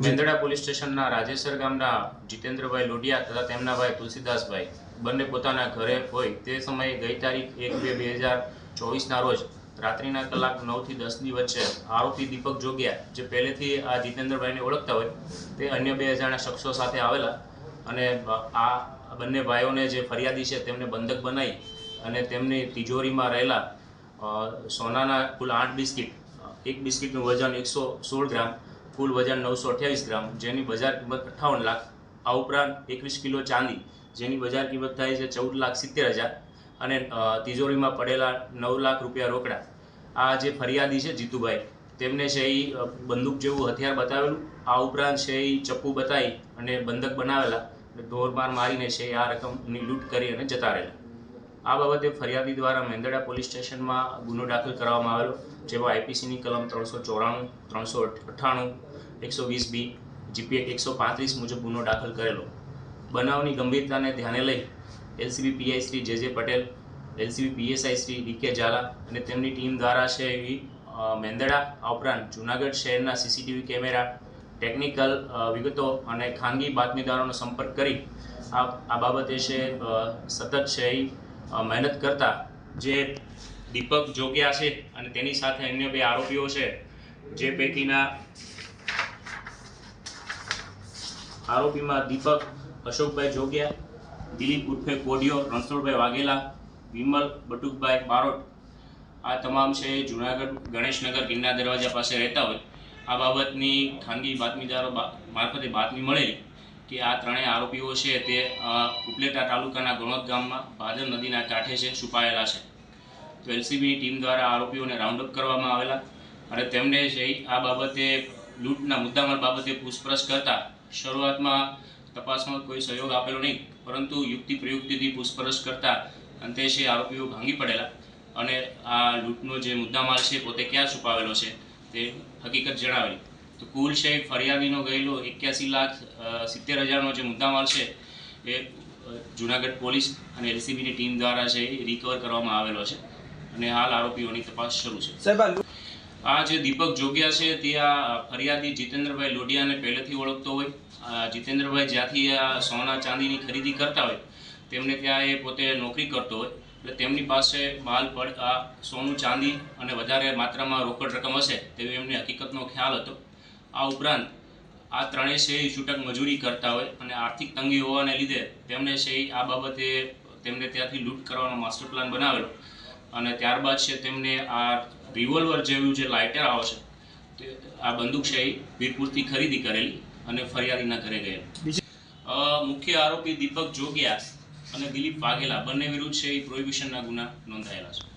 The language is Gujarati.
મેંદડા પોલીસ સ્ટેશનના રાજેસર ગામના જીતેન્દ્રભાઈ લોઢિયા તથા તેમના ભાઈ તુલસીદાસભાઈ. બંને પોતાના ઘરે હોય તે સમયે ગઈ તારીખ એક બે બે હજાર ચોવીસના રોજ રાત્રિના કલાક નવથી દસની વચ્ચે આરોપી દીપક જોગિયા, જે પહેલેથી આ જીતેન્દ્રભાઈને ઓળખતા હોય, તે અન્ય બે હજારના શખ્સો સાથે આવેલા અને આ બંને ભાઈઓને જે ફરિયાદી છે તેમને બંધક બનાવી અને તેમની તિજોરીમાં રહેલા સોનાના કુલ આઠ બિસ્કિટ, એક બિસ્કિટનું વજન એકસો સોળ ગ્રામ કુલ વજન નવસો અઠ્યાવીસ ગ્રામ, જેની બજાર કિંમત અઠ્ઠાવન લાખ. આ ઉપરાંત એકવીસ કિલો ચાંદી, જેની બજાર કિંમત થાય છે ચૌદ લાખ સિત્તેર હજાર અને તિજોરીમાં પડેલા નવ લાખ રૂપિયા રોકડા. આ જે ફરિયાદી છે જીતુભાઈ, તેમને છે એ બંદૂક જેવું હથિયાર બતાવેલું. આ ઉપરાંત છે એ ચપ્પુ બતાવી અને બંધક બનાવેલા અને મારીને છે આ રકમની લૂંટ કરી અને જતા રહેલા. આ બાબતે ફરિયાદી દ્વારા મેંદડા પોલીસ સ્ટેશનમાં ગુનો દાખલ કરવામાં આવેલો, જેમાં આઈપીસીની કલમ ત્રણસો ચોરાણું, ત્રણસો અઠ્ઠાણું, એકસો વીસ બી, જીપીએ એકસો પાંત્રીસ મુજબ ગુનો દાખલ કરેલો. બનાવની ગંભીરતાને ધ્યાને લઈ LCB PI Shri J Patel LCB PSI Shri DK Jhala અને તેમની ટીમ દ્વારા છે એવી મેંદડા, આ ઉપરાંત જૂનાગઢ શહેરના સીસીટીવી કેમેરા, ટેકનિકલ વિગતો અને ખાનગી બાતમીદારોનો સંપર્ક કરી આ બાબતે છે સતત છે એ મહેનત કરતા જે દીપક જોગ્યા છે અને તેની સાથે અન્ય બે આરોપીઓ છે, જે પૈકીના આરોપીમાં દીપક અશોકભાઈ જોગિયા, દિલીપ ઉર્ફે કોડિયો, રણછોડભાઈ વાઘેલા, વિમલ, બટુકભાઈ બારોટ આ તમામ છે, જુનાગઢ ગણેશનગર ગિરનાર દરવાજા પાસે રહેતા હોય. આ બાબતની ખાનગી બાતમીદારો મારફતે બાતમી મળેલી. કે આ ત્રણેય આરોપીઓ છે તે ઉપલેટા તાલુકાના ગણોદ ગામમાં ભાદર નદીના કાંઠે છે, છુપાયેલા છે. તો એલસીબીની ટીમ દ્વારા આરોપીઓને રાઉન્ડઅપ કરવામાં આવેલા અને તેમને છે આ બાબતે લૂંટના મુદ્દામાલ બાબતે પૂછપરછ કરતા શરૂઆતમાં તપાસમાં કોઈ સહયોગ આપેલો નહીં, પરંતુ યુક્તિ પ્રયુક્તિથી પૂછપરછ કરતા અંતે છે આરોપીઓ ભાંગી પડેલા અને આ લૂંટનો જે મુદ્દામાલ છે, પોતે ક્યાં છુપાવેલો છે તે હકીકત જણાવેલી. તો કુલ છે ફરિયાદીનો ગયેલો એક્યાસી લાખ સિત્તેર હજારનો જે મુદ્દામાલ છે એ જુનાગઢ પોલીસ અને એલસીબીની ટીમ દ્વારા છે એ રિકવર કરવામાં આવેલો છે અને હાલ આરોપીઓની તપાસ શરૂ છે. સાહેબ આ જે દીપક જોગિયા છે તે આ ફરિયાદી જીતેન્દ્રભાઈ લોઢિયાને પહેલેથી ઓળખતો હોય. જીતેન્દ્રભાઈ જ્યાંથી આ સોના ચાંદીની ખરીદી કરતા હોય તેમને ત્યાં એ પોતે નોકરી કરતો હોય. એટલે તેમની પાસે માલ પડ આ સોનું ચાંદી અને વધારે માત્રામાં રોકડ રકમ હશે તેવી એમની હકીકતનો ખ્યાલ હતો. આ ઉપરાંત આ ત્રણેય છે એ છૂટક મજૂરી કરતા હોય અને આર્થિક તંગી હોવાને લીધે તેમણે છે એ આ બાબતે તેમને ત્યાંથી લૂંટ કરવાનો માસ્ટર પ્લાન બનાવેલો અને ત્યારબાદ છે તેમને આ રિવોલ્વર જેવું જે લાઇટર આવે છે તે આ બંદૂક છે એ વીરપુરથી ખરીદી કરેલી અને ફરિયાદીના ઘરે ગયેલી. મુખ્ય આરોપી દીપક જોગિયા અને દિલીપ વાઘેલા બંને વિરુદ્ધ છે એ પ્રોહિબિશનના ગુના નોંધાયેલા છે.